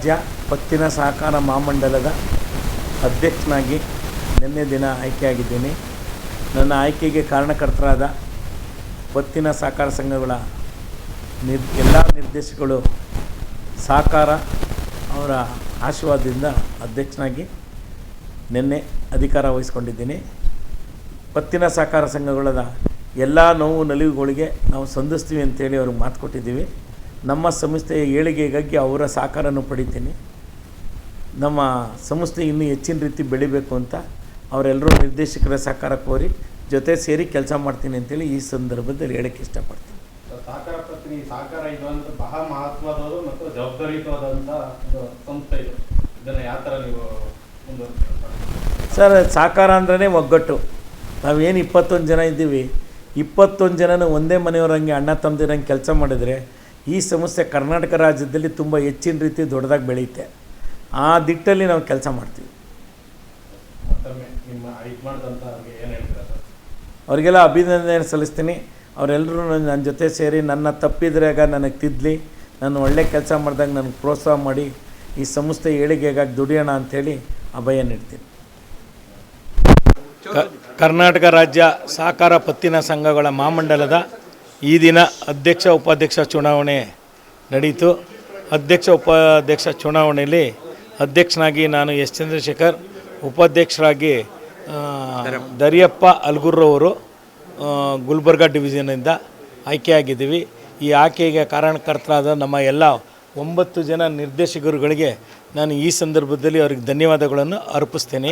ರಾಜ್ಯ ಪತ್ತಿನ ಸಹಕಾರ ಮಹಾಮಂಡಲದ ಅಧ್ಯಕ್ಷನಾಗಿ ನಿನ್ನೆ ದಿನ ಆಯ್ಕೆಯಾಗಿದ್ದೀನಿ. ನನ್ನ ಆಯ್ಕೆಗೆ ಕಾರಣಕರ್ತರಾದ ಪತ್ತಿನ ಸಹಕಾರ ಸಂಘಗಳ ನಿರ್, ಎಲ್ಲ ನಿರ್ದೇಶಕಗಳು ಸಹಕಾರ ಅವರ ಆಶೀರ್ವಾದದಿಂದ ಅಧ್ಯಕ್ಷನಾಗಿ ನಿನ್ನೆ ಅಧಿಕಾರ ವಹಿಸ್ಕೊಂಡಿದ್ದೀನಿ. ಪತ್ತಿನ ಸಹಕಾರ ಸಂಘಗಳದ ಎಲ್ಲ ನೋವು ನಲಿವುಗಳಿಗೆ ನಾವು ಸಂಧಿಸ್ತೀವಿ ಅಂತೇಳಿ ಅವ್ರಿಗೆ ಮಾತು ಕೊಟ್ಟಿದ್ದೀವಿ. ನಮ್ಮ ಸಂಸ್ಥೆಯ ಏಳಿಗೆಗಾಗಿ ಅವರ ಸಹಕಾರನೂ ಪಡಿತೀನಿ. ನಮ್ಮ ಸಂಸ್ಥೆ ಇನ್ನೂ ಹೆಚ್ಚಿನ ರೀತಿ ಬೆಳಿಬೇಕು ಅಂತ ಅವರೆಲ್ಲರೂ ನಿರ್ದೇಶಕರ ಸಹಕಾರ ಕೋರಿ ಜೊತೆ ಸೇರಿ ಕೆಲಸ ಮಾಡ್ತೀನಿ ಅಂತೇಳಿ ಈ ಸಂದರ್ಭದಲ್ಲಿ ಹೇಳಕ್ಕೆ ಇಷ್ಟಪಡ್ತೀನಿ. ಸಹಕಾರ ಪ್ರತಿನಿ ಸಹಕಾರ ಇದು ಅಂತ ಬಹಳ ಮಹತ್ವದ ಮತ್ತು ಜವಾಬ್ದಾರಿಯುತವಾದಂಥ ಒಂದು ಸಂಸ್ಥೆ ಇದು. ಇದನ್ನು ಯಾವ ಥರ ನೀವು ಸರ್ ಸಹಕಾರ ಅಂದ್ರೇ ಒಗ್ಗಟ್ಟು. ನಾವೇನು ಇಪ್ಪತ್ತೊಂದು ಜನ ಇದ್ದೀವಿ. ಇಪ್ಪತ್ತೊಂದು ಜನನೂ ಒಂದೇ ಮನೆಯವರಂಗೆ ಅಣ್ಣ ತಮ್ಮದಿರಂಗೆ ಕೆಲಸ ಮಾಡಿದರೆ ಈ ಸಮಸ್ಯೆ ಕರ್ನಾಟಕ ರಾಜ್ಯದಲ್ಲಿ ತುಂಬ ಹೆಚ್ಚಿನ ರೀತಿ ದೊಡ್ಡದಾಗಿ ಬೆಳೆಯುತ್ತೆ. ಆ ದಿಟ್ಟಲ್ಲಿ ನಾವು ಕೆಲಸ ಮಾಡ್ತೀವಿ. ಮತ್ತೊಮ್ಮೆ ನಿಮ್ಮ ಇದು ಮಾಡಿದಂಥ ಅವ್ರಿಗೆ ಏನು ಹೇಳ್ತೀರಾ ಸರ್? ಅವರಿಗೆಲ್ಲ ಅಭಿನಂದನೆ ಸಲ್ಲಿಸ್ತೀನಿ. ಅವರೆಲ್ಲರೂ ನನ್ನ ಜೊತೆ ಸೇರಿ ನನ್ನ ತಪ್ಪಿದ್ರಾಗ ನನಗೆ ತಿದ್ದಲಿ ನಾನು ಒಳ್ಳೆ ಕೆಲಸ ಮಾಡಿದಾಗ ನನಗೆ ಪ್ರೋತ್ಸಾಹ ಮಾಡಿ. ಈ ಸಂಸ್ಥೆ ಏಳಿಗೆಗಾಗಿ ದುಡಿಯೋಣ ಅಂಥೇಳಿ ಅಭಯ ನೀಡ್ತೀನಿ. ಕರ್ನಾಟಕ ರಾಜ್ಯ ಸಹಕಾರ ಪತ್ತಿನ ಸಂಘಗಳ ಮಹಾಮಂಡಲದ ಈ ದಿನ ಅಧ್ಯಕ್ಷ ಉಪಾಧ್ಯಕ್ಷ ಚುನಾವಣೆ ನಡೀತು. ಅಧ್ಯಕ್ಷ ಉಪಾಧ್ಯಕ್ಷ ಚುನಾವಣೆಯಲ್ಲಿ ಅಧ್ಯಕ್ಷನಾಗಿ ನಾನು ಎಸ್ ಚಂದ್ರಶೇಖರ್ ಉಪಾಧ್ಯಕ್ಷರಾಗಿ ದರಿಯಪ್ಪ. ಅಲ್ಗುರ್ರವರು ಗುಲ್ಬರ್ಗ ಡಿವಿಷನಿಂದ ಆಯ್ಕೆಯಾಗಿದ್ದೀವಿ. ಈ ಆಯ್ಕೆಗೆ ಕಾರಣಕರ್ತರಾದ ನಮ್ಮ ಎಲ್ಲ ಒಂಬತ್ತು ಜನ ನಿರ್ದೇಶಕರುಗಳಿಗೆ ನಾನು ಈ ಸಂದರ್ಭದಲ್ಲಿ ಅವ್ರಿಗೆ ಧನ್ಯವಾದಗಳನ್ನು ಅರ್ಪಿಸ್ತೇನೆ.